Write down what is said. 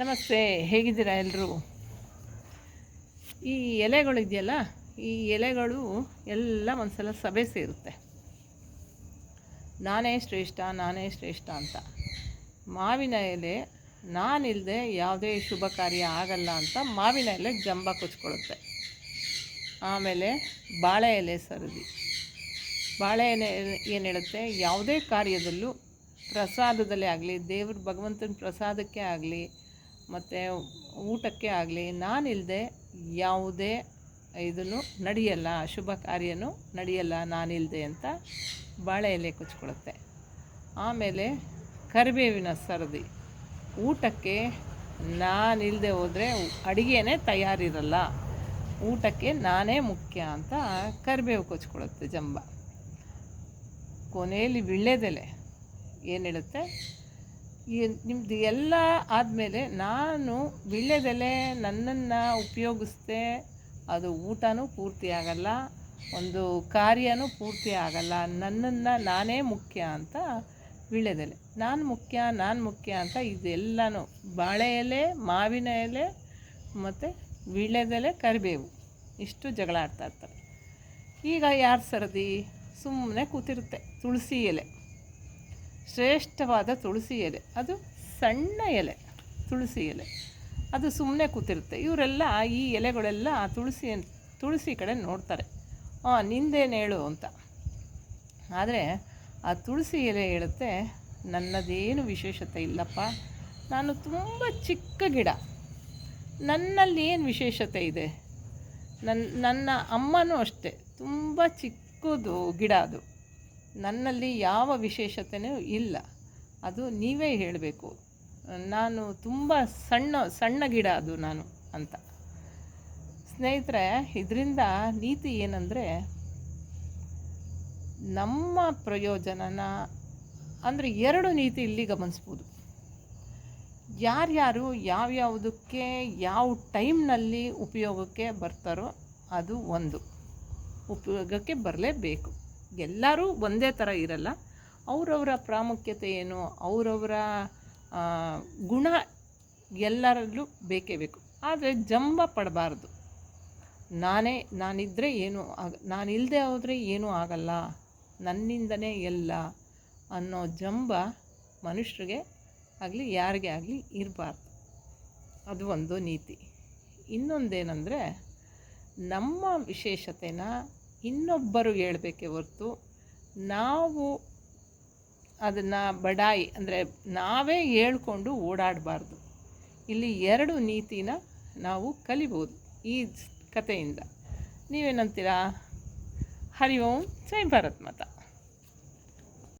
ನಮಸ್ತೆ, ಹೇಗಿದ್ದೀರಾ ಎಲ್ಲರೂ ಈ ಎಲೆಗಳು ಇದೆಯಲ್ಲ, ಈ ಎಲೆಗಳು ಎಲ್ಲ ಒಂದ್ಸಲ ಸಭೆ ಸೇರುತ್ತೆ. ನಾನೇ ಶ್ರೇಷ್ಠ ನಾನೇ ಶ್ರೇಷ್ಠ ಅಂತ. ಮಾವಿನ ಎಲೆ ನಾನಿಲ್ಲದೆ ಯಾವುದೇ ಶುಭ ಕಾರ್ಯ ಆಗಲ್ಲ ಅಂತ ಮಾವಿನ ಎಲೆ ಜಂಬ ಕೊಚ್ಕೊಳ್ಳುತ್ತೆ. ಆಮೇಲೆ ಬಾಳೆ ಎಲೆ ಸರದಿ. ಬಾಳೆ ಎಲೆ ಏನು ಹೇಳುತ್ತೆ? ಯಾವುದೇ ಕಾರ್ಯದಲ್ಲೂ ಪ್ರಸಾದದಲ್ಲೇ ಆಗಲಿ, ದೇವ್ರ ಭಗವಂತನ ಪ್ರಸಾದಕ್ಕೆ ಆಗಲಿ ಮತ್ತು ಊಟಕ್ಕೆ ಆಗಲಿ ನಾನಿಲ್ಲದೆ ಯಾವುದೇ ಇದನ್ನು ನಡೆಯಲ್ಲ, ಶುಭ ಕಾರ್ಯನೂ ನಡೆಯಲ್ಲ ನಾನಿಲ್ಲದೆ ಅಂತ ಬಾಳೆ ಎಲೆ ಕೊಚ್ಕೊಳ್ಳುತ್ತೆ. ಆಮೇಲೆ ಕರಿಬೇವಿನ ಸರದಿ. ಊಟಕ್ಕೆ ನಾನಿಲ್ಲದೆ ಹೋದರೆ ಅಡುಗೆನೇ ತಯಾರಿರಲ್ಲ. ಊಟಕ್ಕೆ ನಾನೇ ಮುಖ್ಯ ಅಂತ ಕರಿಬೇವು ಕೊಚ್ಕೊಳ್ಳುತ್ತೆ ಜಂಬ. ಕೊನೆಯಲ್ಲಿ ವಿಳ್ಳೆದೆಲೆ ಏನು ಹೇಳುತ್ತೆ? ನಿಮ್ಮದು ಎಲ್ಲ ಆದಮೇಲೆ ನಾನು ವೀಳ್ಯದೆಲೆ ನನ್ನನ್ನು ಉಪಯೋಗಿಸ್ದೆ ಅದು ಊಟನೂ ಪೂರ್ತಿ ಆಗಲ್ಲ, ಒಂದು ಕಾರ್ಯನೂ ಪೂರ್ತಿ ಆಗಲ್ಲ, ನನ್ನನ್ನು ನಾನೇ ಮುಖ್ಯ ಅಂತ ವೀಳ್ಯದೆಲೆ. ನಾನು ಮುಖ್ಯ ನಾನು ಮುಖ್ಯ ಅಂತ ಇದೆಲ್ಲನೂ ಬಾಳೆ ಎಲೆ, ಮಾವಿನ ಎಲೆ ಮತ್ತು ವೀಳ್ಯದೆಲೆ ಕರಿಬೇವು. ಇಷ್ಟು ಜಗಳ ಆಡ್ತಾ ಇರ್ತಾರೆ. ಈಗ ಯಾರು ಸರದಿ? ಸುಮ್ಮನೆ ಕೂತಿರುತ್ತೆ ತುಳಸಿ ಎಲೆ. ಶ್ರೇಷ್ಠವಾದ ತುಳಸಿ ಎಲೆ. ಅದು ಸಣ್ಣ ಎಲೆ, ತುಳಸಿ ಎಲೆ. ಅದು ಸುಮ್ಮನೆ ಕೂತಿರುತ್ತೆ. ಇವರೆಲ್ಲ ಈ ಎಲೆಗಳೆಲ್ಲ ತುಳಸಿ ತುಳಸಿ ಕಡೆ ನೋಡ್ತಾರೆ. ಹಾಂ ನಿಂದೇನು ಹೇಳು ಅಂತ. ಆದರೆ ಆ ತುಳಸಿ ಎಲೆ ಹೇಳುತ್ತೆ, ನನ್ನದೇನು ವಿಶೇಷತೆ ಇಲ್ಲಪ್ಪ. ನಾನು ತುಂಬ ಚಿಕ್ಕ ಗಿಡ. ನನ್ನಲ್ಲಿ ಏನು ವಿಶೇಷತೆ ಇದೆ? ನನ್ನ ನನ್ನ ಅಮ್ಮನೂ ಅಷ್ಟೇ. ತುಂಬ ಚಿಕ್ಕದು ಗಿಡ ಅದು. ನನ್ನಲ್ಲಿ ಯಾವ ವಿಶೇಷತೆಯೂ ಇಲ್ಲ. ಅದು ನೀವೇ ಹೇಳಬೇಕು. ನಾನು ತುಂಬ ಸಣ್ಣ ಸಣ್ಣ ಗಿಡ ಅದು ನಾನು ಅಂತ. ಸ್ನೇಹಿತರೆ, ಇದರಿಂದ ನೀತಿ ಏನಂದರೆ ನಮ್ಮ ಪ್ರಯೋಜನನ ಅಂದರೆ ಎರಡು ನೀತಿ ಇಲ್ಲಿ ಗಮನಿಸ್ಬೋದು. ಯಾರ್ಯಾರು ಯಾವ್ಯಾವುದಕ್ಕೆ ಯಾವ ಟೈಮ್ನಲ್ಲಿ ಉಪಯೋಗಕ್ಕೆ ಬರ್ತಾರೋ ಅದು ಒಂದು. ಉಪಯೋಗಕ್ಕೆ ಬರಲೇಬೇಕು. ಎಲ್ಲರೂ ಒಂದೇ ಥರ ಇರಲ್ಲ. ಅವರವರ ಪ್ರಾಮುಖ್ಯತೆ ಏನು, ಅವರವರ ಗುಣ ಎಲ್ಲರಲ್ಲೂ ಬೇಕೇ ಬೇಕು. ಆದರೆ ಜಂಬ ಪಡಬಾರ್ದು. ನಾನೇ ನಾನಿದ್ದರೆ ಏನು ಆಗ ನಾನಿಲ್ಲದೆ ಹೋದರೆ ಏನೂ ಆಗಲ್ಲ, ನನ್ನಿಂದನೇ ಎಲ್ಲ ಅನ್ನೋ ಜಂಬ ಮನುಷ್ಯರಿಗೆ ಆಗಲಿ, ಯಾರಿಗೆ ಆಗಲಿ ಇರಬಾರ್ದು. ಅದು ಒಂದು ನೀತಿ. ಇನ್ನೊಂದೇನೆಂದರೆ, ನಮ್ಮ ವಿಶೇಷತೆನ ಇನ್ನೊಬ್ಬರು ಹೇಳಬೇಕೇ ಹೊರ್ತು ನಾವು ಅದನ್ನು ಬಡಾಯಿ ಅಂದರೆ ನಾವೇ ಹೇಳ್ಕೊಂಡು ಓಡಾಡಬಾರ್ದು. ಇಲ್ಲಿ ಎರಡು ನೀತಿನ ನಾವು ಕಲಿಬೋದು ಈ ಕಥೆಯಿಂದ. ನೀವೇನಂತೀರಾ? ಹರಿ ಓಂ, ಜೈ ಭಾರತ್ ಮಾತಾ.